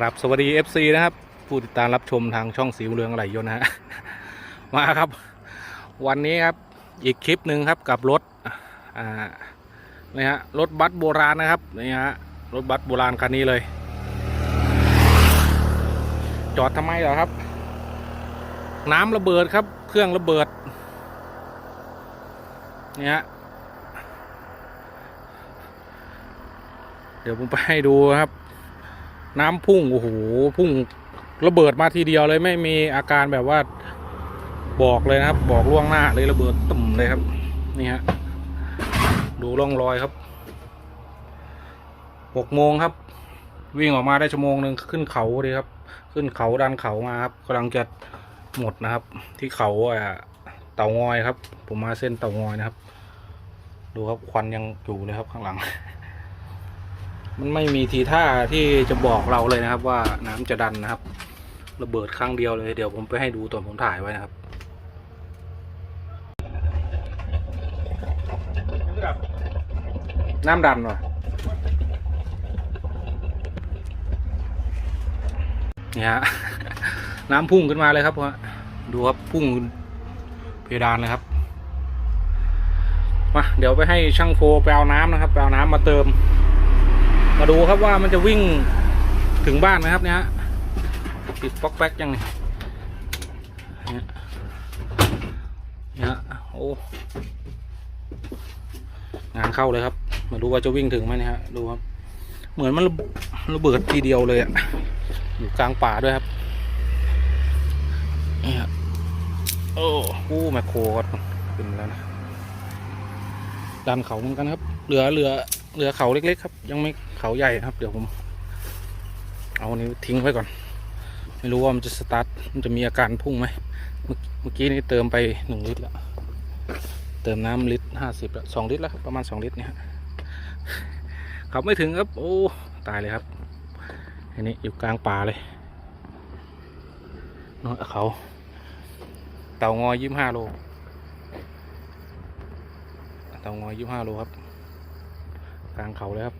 ครับสวัสดี FC นะครับ ผู้ติดตามรับชมทางช่องสีเหลืองไหลยนต์นะฮะมาครับ วันนี้ครับอีกคลิปหนึ่งครับกับรถอ่านี่ฮะรถบัสโบราณนะครับนี่ฮะรถบัสโบราณคันนี้เลย จอดทำไมเหรอครับ น้ำระเบิดครับ เครื่องระเบิดนี่ฮะเดี๋ยวผมไปให้ดูครับ น้ำพุ่งโอ้โหพุ่งระเบิดมาทีเดียวเลยไม่มีอาการแบบว่าบอกเลยนะครับ บอกล่วงหน้าเลยระเบิดตุ่มเลยครับ นี่ฮะดูร่องรอยครับหกโมงครับ วิ่งออกมาได้ชั่วโมงหนึ่งขึ้นเขาเลยครับ ขึ้นเขาดันเขามาครับกำลังจะหมดนะครับ ที่เขาอะเต่างอยครับ ผมมาเส้นเต่างอยนะครับ ดูครับควันยังอยู่เลยครับข้างหลัง มันไม่มีทีท่าที่จะบอกเราเลยนะครับ ว่าน้ำจะดันนะครับ ระเบิดครั้งเดียวเลยเดี๋ยวผมไปให้ดูตอนผมถ่ายไว้นะครับน้ำดันว่ะนี่ฮะน้ำพุ่งขึ้นมาเลยครับฮะดูครับพุ่งเพดานเลยครับมาเดี๋ยวไปให้ช่างโฟไปเอาน้ำนะครับไปเอาน้ำมาเติม มาดูครับว่ามันจะวิ่งถึงบ้านไหมครับเนี่ยฮะติดป๊อกแป๊กยังไงเนี่ยเนี่ยโอ้งานเข้าเลยครับ มาดูว่าจะวิ่งถึงไหมเนี่ยฮะดูครับ เหมือนมันระเบิดทีเดียวเลยอะอยู่กลางป่าด้วยครับเนี่ฮะโอ้โหแมคโครก็ขึ้นแล้วนะดันเขาเหมือนกันครับ เหลือเหลือ เหลือเขาเล็ก ๆ ครับ ยังไม่เขาใหญ่ครับ เดี๋ยวผม เอานี้ทิ้งไว้ก่อน ไม่รู้ว่ามันจะสตาร์ทมันจะมีอาการพุ่งไหมเมื่อกี้นี้เติมไปหนึ่งลิตรแล้วเติมน้ำลิตรห้าสิบแล้วสองลิตรแล้วครับประมาณสองลิตรเนี่ยขับไม่ถึงครับ โอ้ตายเลยครับอันนี้อยู่กลางป่าเลยนอนเขา เต่างอยยี่สิบห้าโลเต่างอยยี่สิบห้าโลครับ กลางเขาเลยครับ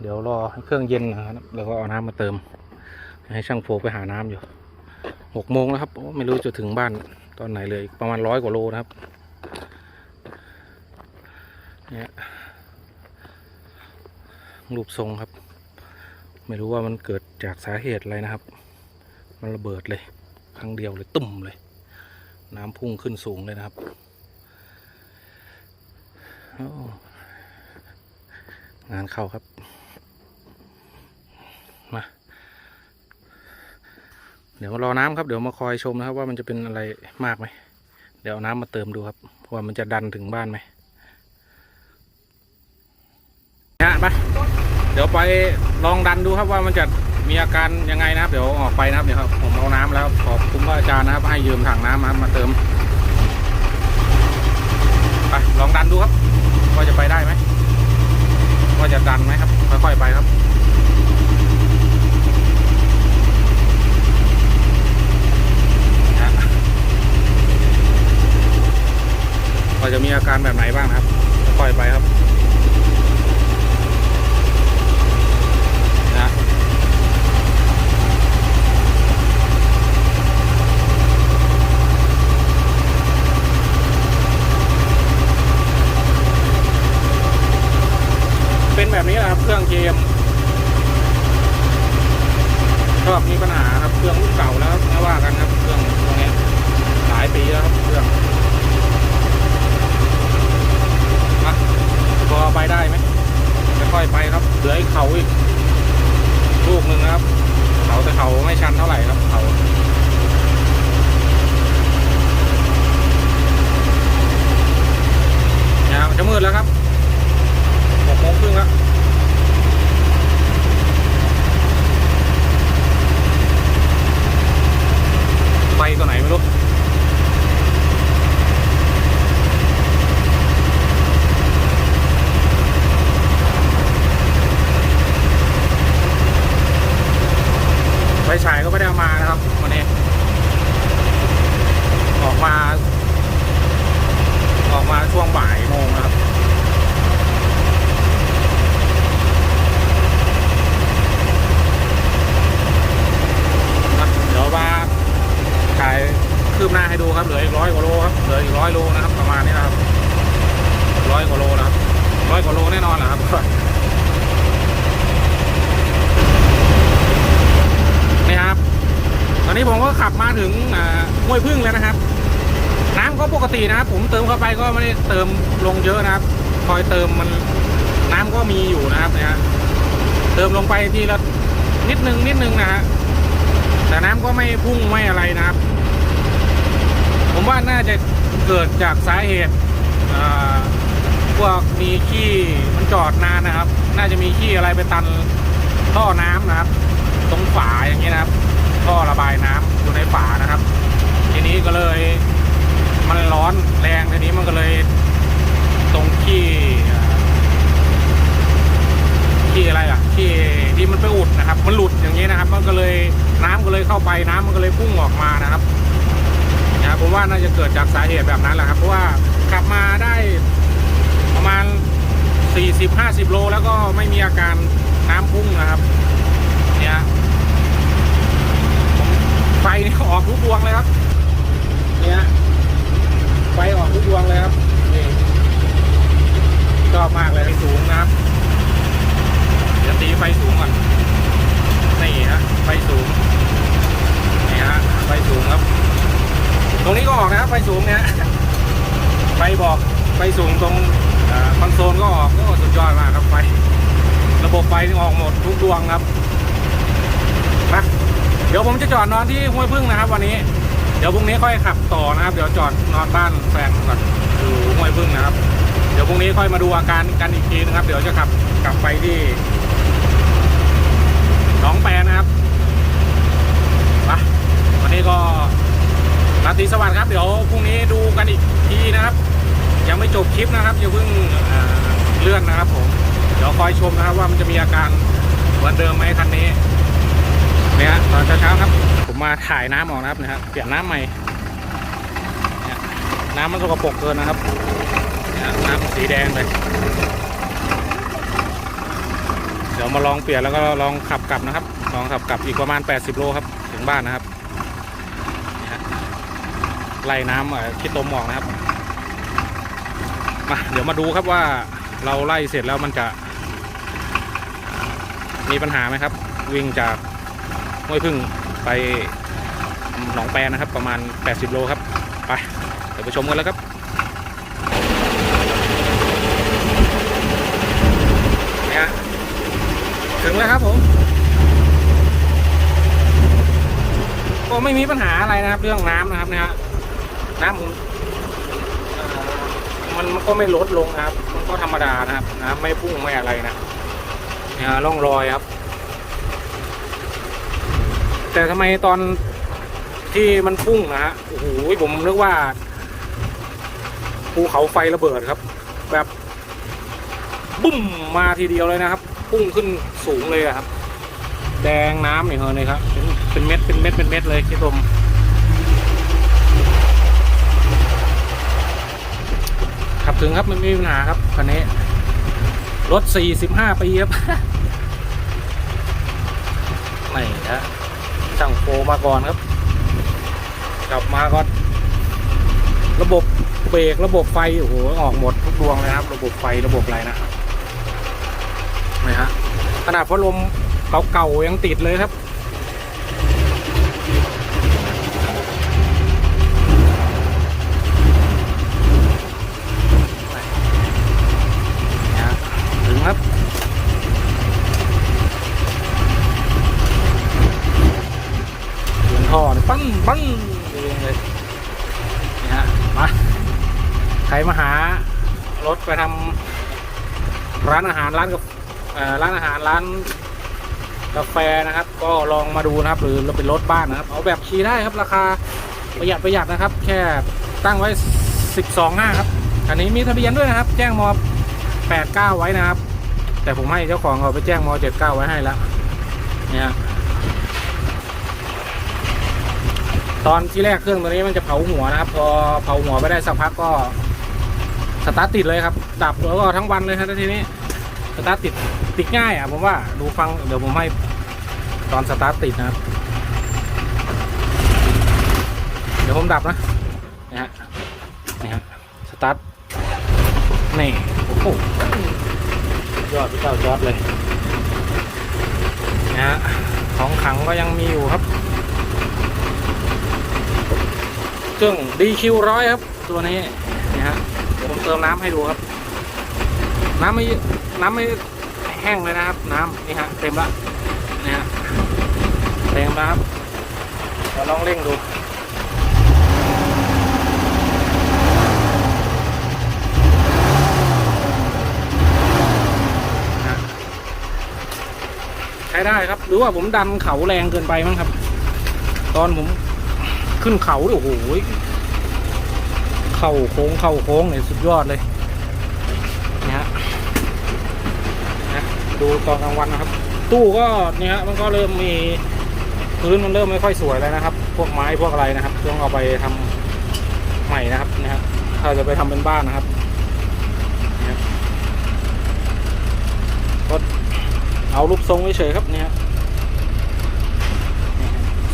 เดี๋ยวรอให้เครื่องเย็นนะครับ แล้วก็เอาน้ำมาเติม ให้ช่างโฟไปหาน้ำอยู่หกโมงแล้วครับ ไม่รู้จะถึงบ้านตอนไหนเลย ประมาณร้อยกว่าโลนะครับ เนี่ยรูปทรงครับ ไม่รู้ว่ามันเกิดจากสาเหตุอะไรนะครับ มันระเบิดเลย ครั้งเดียวเลยตุ่มเลย น้ำพุ่งขึ้นสูงเลยนะครับ งานเข้าครับ มา เดี๋ยวรอน้ำครับ เดี๋ยวมาคอยชมนะครับ ว่ามันจะเป็นอะไรมากไหม เดี๋ยวน้ำมาเติมดูครับ ว่ามันจะดันถึงบ้านไหมฮะไปเดี๋ยวไปลองดันดูครับว่ามันจะ มีอาการยังไงนะครับเดี๋ยวออกไปนะครับเดี๋ยวครับผมเอาน้ำแล้วขอบคุณพระอาจารย์นะครับให้ยืมถังน้ำนะครับมาเติมไปลองดันดูครับว่าจะไปได้ไหมว่าจะดันไหมครับค่อยๆไปครับนะฮะว่าจะมีอาการแบบไหนบ้างนะครับค่อยๆไปครับ เป็นแบบนี้แหละครับ เครื่องเกมชอบมีปัญหาครับเครื่องรุ่นเก่าแล้วไม่ว่ากันครับ เครื่องตรงนี้หลายปีแล้วครับเครื่องมาพอไปได้ไหมจะค่อยไปครับเหลืออีกเขาอีกลูกหนึ่งนะครับ เขาแต่เขาไม่ชันเท่าไหร่ครับเขา ลืออยู่ร้อยโลนะครับ ประมาณนี้นะครับร้อยกว่าโลนะครับร้อยกว่าโลแน่นอนนะครับนี่ครับ ตอนนี้ผมก็ขับมาถึงห้วยพึ่งแล้วนะครับ น้ำก็ปกตินะครับ ผมเติมเข้าไปก็ไม่ได้เติมลงเยอะนะครับ คอยเติมมันน้ำก็มีอยู่นะครับเนี่ยเติมลงไปทีละนิดนึงนิดนึงนะฮะแต่น้ำก็ไม่พุ่งไม่อะไรนะครับ ผมว่าน่าจะ เกิดจากสาเหตุพวกมีขี้มันจอดนานนะครับ น่าจะมีขี้อะไรไปตันท่อน้ำนะครับ ตรงฝาอย่างนี้นะครับ ท่อระบายน้ำอยู่ในฝานะครับ ทีนี้ก็เลยมันร้อนแรงทีนี้มันก็เลยตรงขี้ขี้อะไรอะขี้ที่มันไปอุดนะครับ มันหลุดอย่างนี้นะครับ มันก็เลยน้ำก็เลยเข้าไปน้ำมันก็เลยพุ่งออกมานะครับ ผมว่าน่าจะเกิดจากสาเหตุแบบนั้นแหละครับ เพราะว่าขับมาได้ประมาณ 40-50 โล แล้วก็ไม่มีอาการน้ำพุ่งนะครับเนี่ยไฟนี่ออกทุกดวงเลยครับ เนี่ยไฟออกทุกดวงเลยครับนี่ชอบมากเลยไฟสูงนะครับเดี๋ยวตีไฟสูงก่อนนี่ฮะไฟสูงนี่ฮะไฟสูงครับ ตรงนี้ก็ออกนะครับไฟสูงเนี่ยไฟบอกไฟสูงตรงคอนโซลก็ออกก็สุดยอดมากครับไฟระบบไฟนี่ออกหมดทุกดวงครับมาเดี๋ยวผมจะจอดนอนที่ห้วยพึ่งนะครับ วันนี้ เดี๋ยวพรุ่งนี้ค่อยขับต่อนะครับ เดี๋ยวจอดนอนบ้านแฟนก่อนอยู่ห้วยพึ่งนะครับ เดี๋ยวพรุ่งนี้ค่อยมาดูอาการกันอีกทีนะครับ เดี๋ยวจะขับกลับไปที่หนองแปรนะครับมาวันนี้ก็ ราตรีสวัสดิ์ครับ เดี๋ยวพรุ่งนี้ดูกันอีกทีนะครับ ยังไม่จบคลิปนะครับอย่าเพิ่งเลื่อนนะครับผม เดี๋ยวคอยชมนะครับว่ามันจะมีอาการเหมือนเดิมไหมคันนี้เนี่ยตอนเช้าๆครับ ผมมาถ่ายน้ำออกนะครับนะฮะเปลี่ยนน้ำใหม่นี่ยน้ำมันสกปรกเกินนะครับน้ำสีแดงเลยเดี๋ยวมาลองเปลี่ยนแล้วก็ลองขับกลับนะครับ ลองขับกลับอีกประมาณ 80 โลครับ ถึงบ้านนะครับ ไล่น้ำเอ่อขี้ตมออกนะครับมาเดี๋ยวมาดูครับว่าเราไล่เสร็จแล้วมันจะ มีปัญหาไหมครับ วิ่งจากห้วยพึ่งไปหนองแปรนะครับ ประมาณ 80 โลครับ ไปเดี๋ยวไปชมกันแล้วครับนี่ฮะถึงแล้วครับผมก็ไม่มีปัญหาอะไรนะครับ เรื่องน้ำนะครับเนี่ยฮะ น้ำผมมันมันก็ไม่ลดลงครับ มันก็ธรรมดานะครับน้ำไม่พุ่งไม่อะไรนะนะร่องรอยครับ แต่ทำไมตอนที่มันพุ่งนะฮะโอ้โหผมนึกว่าภูเขาไฟระเบิดครับ แบบบุ้มมาทีเดียวเลยนะครับ พุ่งขึ้นสูงเลยครับ แดงน้ำนี่เฮอเลยครับ เป็นเป็นเม็ดเป็นเม็ดเป็นเม็ดเลยคิดลมขับ ถึงครับไม่มีปัญหาครับคันนี้ รถ 45 ปีครับไม่ฮะช่างโฟมาก่อนครับ กลับมาก็ระบบเบรกระบบไฟ โอ้โห ออกหมดทุกดวงเลยครับ ระบบไฟระบบอะไรนะครับนี่ฮะขนาดพัดลมเก่าๆยังติดเลยครับ นี่ฮะถึงครับ เสียงท่อนี่ปั้งปั้งเองเลยนี่ฮะมาใครมาหารถไปทำร้านอาหารร้านกับเอ่อ ร้านกาแฟนะครับ ก็ลองมาดูนะครับ หรือเราเป็นรถบ้านนะครับ เอาแบบขี่ได้ครับ ราคาประหยัดประหยัดนะครับ แค่ตั้งไว้ 12หน้าครับอันนี้มีทะเบียนด้วยนะครับ แจ้งมอ89 ไว้นะครับ แต่ผมให้เจ้าของเขาไปแจ้งมอ79 ไว้ให้แล้วเนี่ยตอนที่แรกเครื่องตัวนี้มันจะเผาหัวนะครับ พอเผาหัวไปได้สักพักก็สตาร์ทติดเลยครับ ดับแล้วก็ทั้งวันเลยครับทีนี้ ตาร์ทติดติดง่ายอะผมว่าดูฟังเดี๋ยวผมให้ตอนสตาร์ทติดนะครับ เดี๋ยวผมดับนะนี่ฮะนี่ฮะสตาร์ทนี่โอ้โหยอดพี่เจ้ายอดเลยนะฮะของขังก็ยังมีอยู่ครับเครื่อง DQ ร้อยครับ ตัวนี้นี่ฮะเดี๋ยวผมเติมน้ำให้ดูครับ น้ำไม่น้ำไม่แห้งเลยนะครับ น้ำนี่ฮะเต็มละนี่ฮะเต็มแล้วครับเราลองเร่งดูใช้ได้ครับหรือว่าผมดันเขาแรงเกินไปมั้งครับ ตอนผมขึ้นเขาโอ้โหเข่าโค้งเข่าโค้งเนี่ยสุดยอดเลยนี่ฮะ นะ ดูตอนกลางวันนะครับ ตู้ก็เนี่ยฮะมันก็เริ่มมีพื้นมันเริ่มไม่ค่อยสวยแล้วนะครับ พวกไม้พวกอะไรนะครับต้องเอาไปทำใหม่นะครับนะฮะถ้าจะไปทำเป็นบ้านนะครับนะฮะก็เอารูปทรงเฉยๆครับเนี่ยฮะ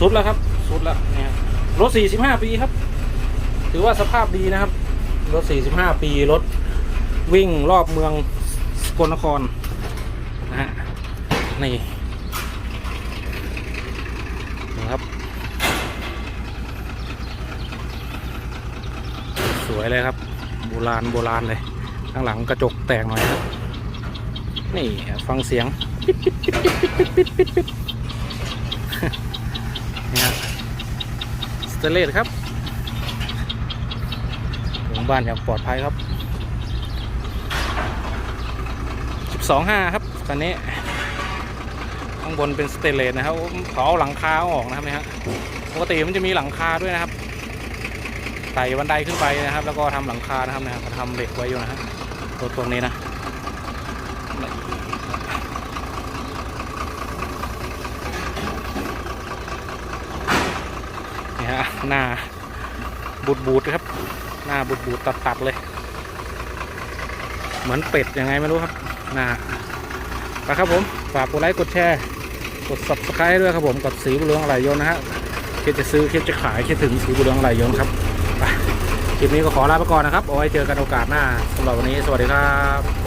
สุดแล้วครับสุดแล้วเนี่ยฮะรถ 45 ปีครับ ถือว่าสภาพดีนะครับ รถ 45 ปี รถวิ่งรอบเมืองสกลนคระนี่นะครับ สวยเลยครับ โบราณโบราณเลย ข้างหลังกระจกแตกหน่อยครับ นี่ฟังเสียงนี่ฮะสเตเลสครับถึงบ้านอย่างปลอดภัยครับ 12.5 ครับคันนี้ ข้างบนเป็นสเตเลสนะครับเขาเอาหลังคาออกนะครับนี่ฮะปกติมันจะมีหลังคาด้วยนะครับไต่บันไดขึ้นไปนะครับ แล้วก็ทำหลังคานะครับนี่ยเขาทำเหล็กไว้อยู่นะฮะตัวตรงนี้นะนี่ฮะหน้าบูดบูดครับ หน้าบูดบูดตัดตัดๆเลย เหมือนเป็ดยังไงไม่รู้ครับ นะฮะไปครับผม ฝากกดไลค์กดแชร์ กด subscribe ด้วยครับผมกดสีบุเรืองอะไรยนนะฮะคิดจะซื้อคิดจะขายคิดถึงสีบุเรืองอะไรยนครับคลิปนี้ก็ขอลาไปก่อนนะครับเอาไว้เจอกันโอกาสหน้าสำหรับวันนี้สวัสดีครับ